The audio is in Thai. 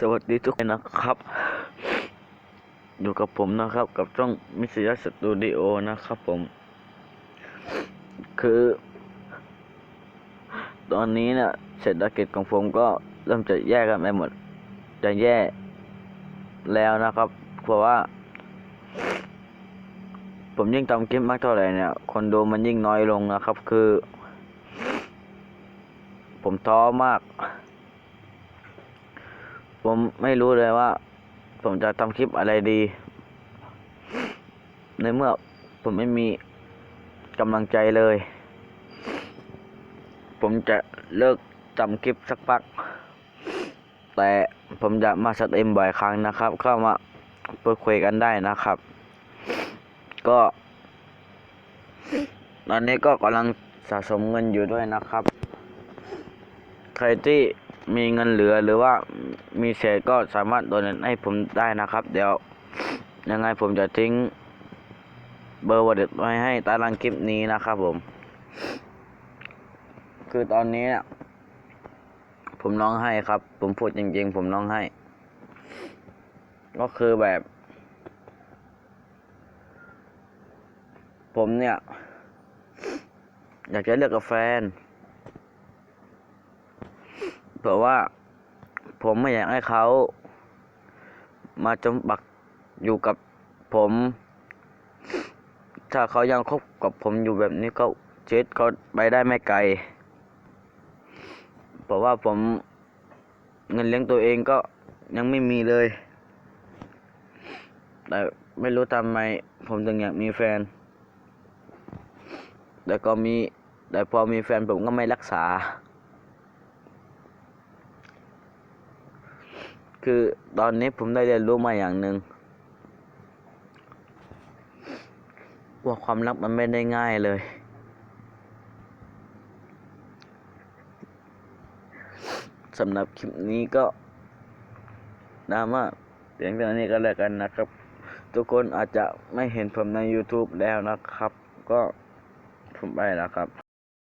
สวัสดีทุกคนนะครับ อยู่กับผมนะครับกับช่องมิสยสตูดิโอนะครับผม คือ ตอนนี้เนี่ยเศรษฐกิจของผมก็เริ่มจะแย่กันไปหมด จะแย่แล้วนะครับ เพราะว่า ผมยิ่งทำคลิปมากเท่าไหร่เนี่ย คนดูมันยิ่งน้อยลงนะครับ คือ ผมท้อมาก ผมไม่รู้เลยว่า ผมจะทำคลิปอะไรดี ในเมื่อผมไม่มีกำลังใจเลย ผมจะเลิกทำคลิปสักพัก แต่ผมจะมาสตรีมบ่อยครั้งนะครับ เข้ามาพูดคุยกันได้นะครับ ก็ ตอนนี้ก็กำลังสะสมเงินอยู่ด้วยนะครับ ใครที่ มีเงินเหลือหรือว่ามีเศษก็สามารถโดนให้ผมได้นะครับ เดี๋ยวยังไงผมจะทิ้งเบอร์วอเด็ดไว้ให้ต้ล่างคลิปนี้นะครับผม คือตอนนี้เนี่ยผมร้องไห้ครับ ผมพูดจริงๆ ผมร้องไห้ ก็คือแบบ ผมเนี่ย อยากจะเลิกกับแฟน เพราะว่าผมไม่อยากให้เขามาจมปักอยู่กับผม ถ้าเขายังคบกับผมอยู่แบบนี้ก็ชีวิตเขาไปได้ไม่ไกลเพราะว่าผมเงินเลี้ยงตัวเองก็ยังไม่มีเลย แต่ไม่รู้ทำไม ผมถึงอยากมีแฟน แต่ก็มี แต่พอมีแฟนผมก็ไม่รักษา คือตอนนี้ผมได้เรียนรู้มาอย่างหนึ่งว่าความรักมันไม่ได้ง่ายเลย สำหรับคลิปนี้ก็ดราม่าเพียงเท่านี้ก็แล้วกันนะครับ ทุกคนอาจจะไม่เห็นผมใน YouTube แล้วนะครับ ก็ผมไปแล้วครับ